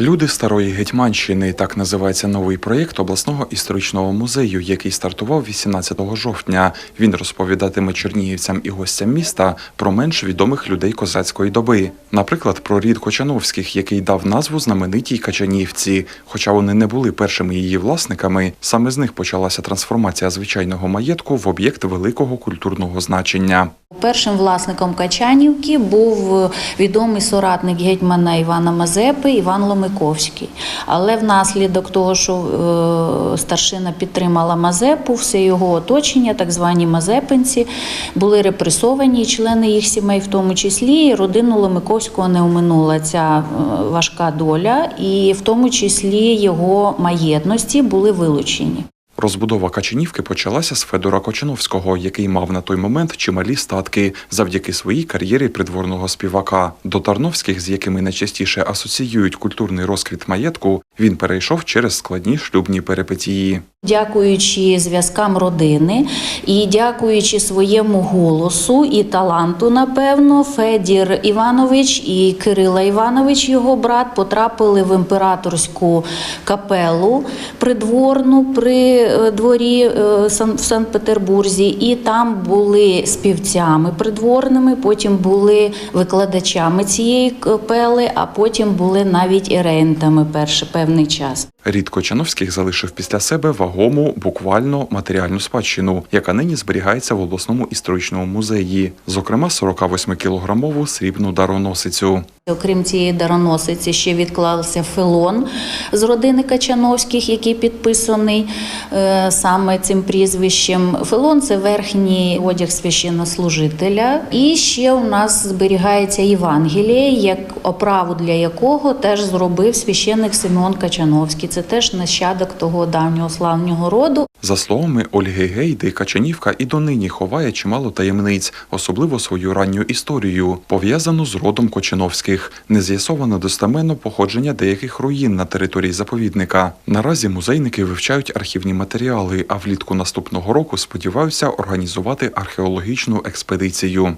Люди старої Гетьманщини так називається новий проєкт обласного історичного музею, який стартував 18 жовтня. Він розповідатиме чернігівцям і гостям міста про менш відомих людей козацької доби. Наприклад, про рід Кочановських, який дав назву знаменитій Качанівці. Хоча вони не були першими її власниками, саме з них почалася трансформація звичайного маєтку в об'єкт великого культурного значення. Першим власником Качанівки був відомий соратник гетьмана Івана Мазепи Іван Ломиковський. Але внаслідок того, що е, старшина підтримала Мазепу, все його оточення, так звані Мазепинці, були репресовані, члени їх сімей, в тому числі, і родину Ломиковського не оминула ця е, важка доля, і в тому числі його маєтності були вилучені. Розбудова Качанівки почалася з Федора Кочановського, який мав на той момент чималі статки завдяки своїй кар'єрі придворного співака. До Тарновських, з якими найчастіше асоціюють культурний розквіт маєтку, він перейшов через складні шлюбні перипетії. Дякуючи зв'язкам родини і дякуючи своєму голосу і таланту, напевно, Федір Іванович і Кирила Іванович, його брат, потрапили в імператорську капелу придворну при дворі е, в Санкт-Петербурзі, і там були співцями придворними, потім були викладачами цієї капели, а потім були навіть і рентами перший певний час. Рід Кочановських залишив після себе вагому, буквально матеріальну спадщину, яка нині зберігається в обласному історичному музеї, зокрема 48-кілограмову срібну дароносицю. Окрім цієї дароносиці, ще відклався фелон з родини Качановських, який підписаний е, саме цим прізвищем. Фелон це верхній одяг священнослужителя. І ще у нас зберігається Євангеліє, як оправу для якого теж зробив священник Симеон Качановський. Це теж нащадок того давнього славнього роду. За словами Ольги Гейди, Качанівка і донині ховає чимало таємниць, особливо свою ранню історію, пов'язану з родом Кочановських. Не з'ясовано достеменно походження деяких руїн на території заповідника. Наразі музейники вивчають архівні матеріали, а влітку наступного року сподіваються організувати археологічну експедицію.